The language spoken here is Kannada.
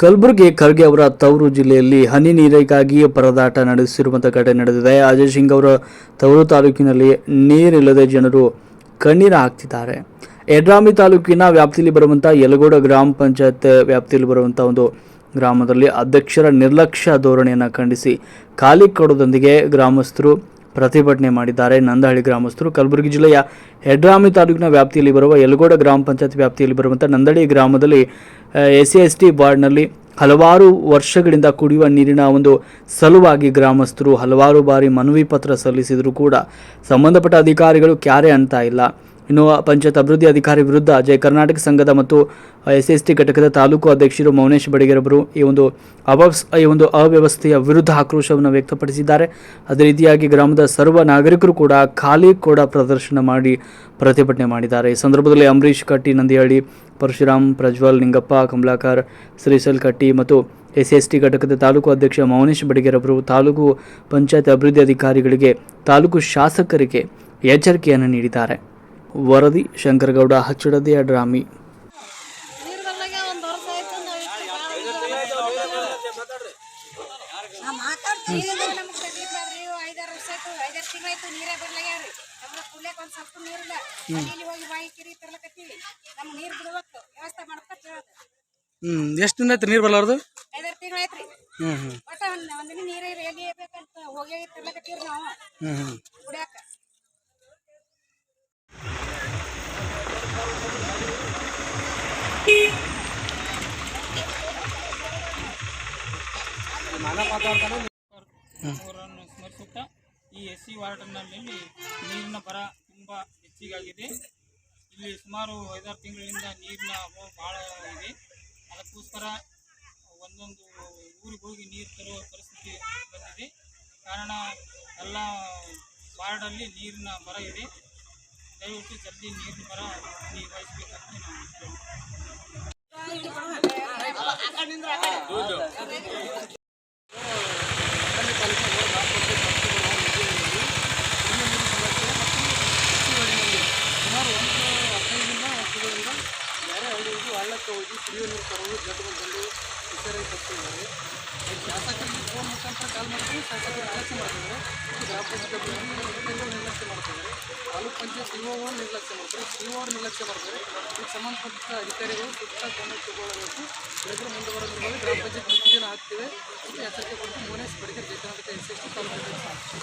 ಕಲಬುರಗಿ ಖರ್ಗೆ ಅವರ ತವರು ಜಿಲ್ಲೆಯಲ್ಲಿ ಹನಿ ನೀರಿಗಾಗಿ ಪರದಾಟ ನಡೆಸಿರುವಂಥ ಘಟನೆ ನಡೆದಿದೆ. ಅಜಯ್ ಸಿಂಗ್ ಅವರ ತವರು ತಾಲೂಕಿನಲ್ಲಿ ನೀರಿಲ್ಲದೆ ಜನರು ಕಣ್ಣೀರು ಹಾಕ್ತಿದ್ದಾರೆ. ಯಡ್ರಾಮಿ ತಾಲೂಕಿನ ವ್ಯಾಪ್ತಿಯಲ್ಲಿ ಬರುವಂಥ ಯಲಗೋಡ ಗ್ರಾಮ ಪಂಚಾಯತ್ ವ್ಯಾಪ್ತಿಯಲ್ಲಿ ಬರುವಂಥ ಒಂದು ಗ್ರಾಮದಲ್ಲಿ ಅಧ್ಯಕ್ಷರ ನಿರ್ಲಕ್ಷ್ಯ ಧೋರಣೆಯನ್ನು ಖಂಡಿಸಿ, ಖಾಲಿ ಕೊಡೋದೊಂದಿಗೆ ಗ್ರಾಮಸ್ಥರು ಪ್ರತಿಭಟನೆ ಮಾಡಿದ್ದಾರೆ. ನಂದಹಳ್ಳಿ ಗ್ರಾಮಸ್ಥರು ಕಲಬುರಗಿ ಜಿಲ್ಲೆಯ ಹೆಡ್ರಾಮಿ ತಾಲೂಕಿನ ವ್ಯಾಪ್ತಿಯಲ್ಲಿ ಬರುವ ಯಲಗೋಡ ಗ್ರಾಮ ಪಂಚಾಯತ್ ವ್ಯಾಪ್ತಿಯಲ್ಲಿ ಬರುವಂಥ ನಂದಹಳ್ಳಿ ಗ್ರಾಮದಲ್ಲಿ ಎಸ್ ಸಿ ಎಸ್ ಟಿ ವಾರ್ಡ್ನಲ್ಲಿ ಹಲವಾರು ವರ್ಷಗಳಿಂದ ಕುಡಿಯುವ ನೀರಿನ ಒಂದು ಸಲುವಾಗಿ ಗ್ರಾಮಸ್ಥರು ಹಲವಾರು ಬಾರಿ ಮನವಿ ಪತ್ರ ಸಲ್ಲಿಸಿದರೂ ಕೂಡ ಸಂಬಂಧಪಟ್ಟ ಅಧಿಕಾರಿಗಳು ಕ್ಯಾರೆ ಅಂತ ಇಲ್ಲ. ಇನ್ನು ಪಂಚಾಯತ್ ಅಭಿವೃದ್ಧಿ ಅಧಿಕಾರಿ ವಿರುದ್ಧ ಜಯ ಕರ್ನಾಟಕ ಸಂಘದ ಮತ್ತು ಎಸ್ ಎಸ್ ಟಿ ಘಟಕದ ತಾಲೂಕು ಅಧ್ಯಕ್ಷರು ಮೌನೇಶ್ ಬಡಿಗೇರೊಬ್ಬರು ಈ ಒಂದು ಅವಸ್, ಈ ಒಂದು ಅವ್ಯವಸ್ಥೆಯ ವಿರುದ್ಧ ಆಕ್ರೋಶವನ್ನು ವ್ಯಕ್ತಪಡಿಸಿದ್ದಾರೆ. ಅದೇ ರೀತಿಯಾಗಿ ಗ್ರಾಮದ ಸರ್ವ ನಾಗರಿಕರು ಕೂಡ ಖಾಲಿ ಕೂಡ ಪ್ರದರ್ಶನ ಮಾಡಿ ಪ್ರತಿಭಟನೆ ಮಾಡಿದ್ದಾರೆ. ಈ ಸಂದರ್ಭದಲ್ಲಿ ಅಂಬರೀಶ್ ಕಟ್ಟಿ, ನಂದಿಹಳ್ಳಿ, ಪರಶುರಾಮ್, ಪ್ರಜ್ವಲ್, ನಿಂಗಪ್ಪ, ಕಮಲಾಕರ್ ಶ್ರೀಸಲ್ ಕಟ್ಟಿ ಮತ್ತು ಎಸ್ ಎಸ್ ಟಿ ಘಟಕದ ತಾಲೂಕು ಅಧ್ಯಕ್ಷ ಮೌನೇಶ್ ಬಡಿಗೇರೊಬ್ಬರು ತಾಲೂಕು ಪಂಚಾಯತ್ ಅಭಿವೃದ್ಧಿ ಅಧಿಕಾರಿಗಳಿಗೆ ತಾಲೂಕು ಶಾಸಕರಿಗೆ ಎಚ್ಚರಿಕೆಯನ್ನು ನೀಡಿದ್ದಾರೆ. ವರದಿ ಶಂಕರಗೌಡ ಹಚ್ಚಡದಿ ಡ್ರಾಮಿ ಹ್ಮ್ ಎಷ್ಟು ದಿನ ಆಯ್ತು ನೀರು ಬರಲಾರ್ದು? ಹ್ಮ್ ತಿಂಗಳು ಆಯ್ತ್ರಿ ಹ್ಮ್ ಹ್ಮ್. ಒಂದ್ ಒಂದಿನ ನೀರೇ ಎಲ್ಲಿ ಬೇಕಂತ ಹೋಗಿ ತರ್ಲಕತ್ತೀವ್ರಿ ನಾವು ಹ್ಮ್ ಹ್ಮ್ ಅವರನ್ನು ಸ್ಮರಿಸುತ್ತಾ ಈ ಎಸ್ ಸಿ ವಾರ್ಡ್ನಲ್ಲಿ ನೀರಿನ ಬರ ತುಂಬ ಹೆಚ್ಚಿಗಾಗಿದೆ. ಇಲ್ಲಿ ಸುಮಾರು ಐದಾರು ತಿಂಗಳಿಂದ ನೀರಿನ ಅಭಾವ ಭಾಳ ಇದೆ. ಅದಕ್ಕೋಸ್ಕರ ಒಂದೊಂದು ಊರಿಗೆ ಹೋಗಿ ನೀರು ತರುವ ಪರಿಸ್ಥಿತಿ ಬಂದಿದೆ. ಕಾರಣ ಎಲ್ಲ ವಾರ್ಡಲ್ಲಿ ನೀರಿನ ಬರ ಇದೆ. ದಯವಿಟ್ಟು ಜಲ್ದಿ ನೀರಿನ ಬರ ನಿಭಾಯಿಸಬೇಕಂತ ನಾವು ಕೇಳ್ತೀವಿ. ಸುಮಾರು ಒಂದು ಹದಿನೈದರಿಂದ ವರ್ಷಗಳಿಂದ ಬೇರೆ ಹಳ್ಳಿಗೂ ಹಳ್ಳಕ್ಕೆ ಹೋಗಿ ಕುಡಿಯೋ ನೀರು ತರೋದು ಜಡ್ ಬಂದು ವಿಚಾರ ತಪ್ಪಿದ್ದಾರೆ ಶಾಸಕರಿಗೆ ಫೋನ್ ಮುಖಾಂತರ ಕಾಲ್ ಮಾಡ್ತೀವಿ ಶಾಸಕರು ನಿರ್ಲಕ್ಷ್ಯ ಮಾಡ್ತಿದ್ದಾರೆ ಗ್ರಾಮ ಪಂಚಾಯತ್ ನಿರ್ಲಕ್ಷ್ಯ ಮಾಡ್ತಿದ್ದಾರೆ ತಾಲೂಕು ಪಂಚಾಯತ್ ಸಿ ನಿರ್ಲಕ್ಷ್ಯ ಮಾಡ್ತಾರೆ. ಸಿ ನಿರ್ಲಕ್ಷ್ಯ ಮಾಡ್ತಾರೆ. ಇದಕ್ಕೆ ಸಂಬಂಧಪಟ್ಟ ಅಧಿಕಾರಿಗಳು ಸೂಕ್ತ ಕ್ರಮ ತಗೊಳ್ಳಬೇಕು ರೈತರು ಮುಂದೆ ಬರೋದ್ರಲ್ಲಿ ಗ್ರಾಮ ಪಂಚಾಯತ್ ಮುತ್ತಿಗೆನ ಹಾಕ್ತಿವೆ. ಮತ್ತು ಎಚ್ಚರಿಕೆ ಕೊಟ್ಟು Monesh Badigar Jaya S S T taluk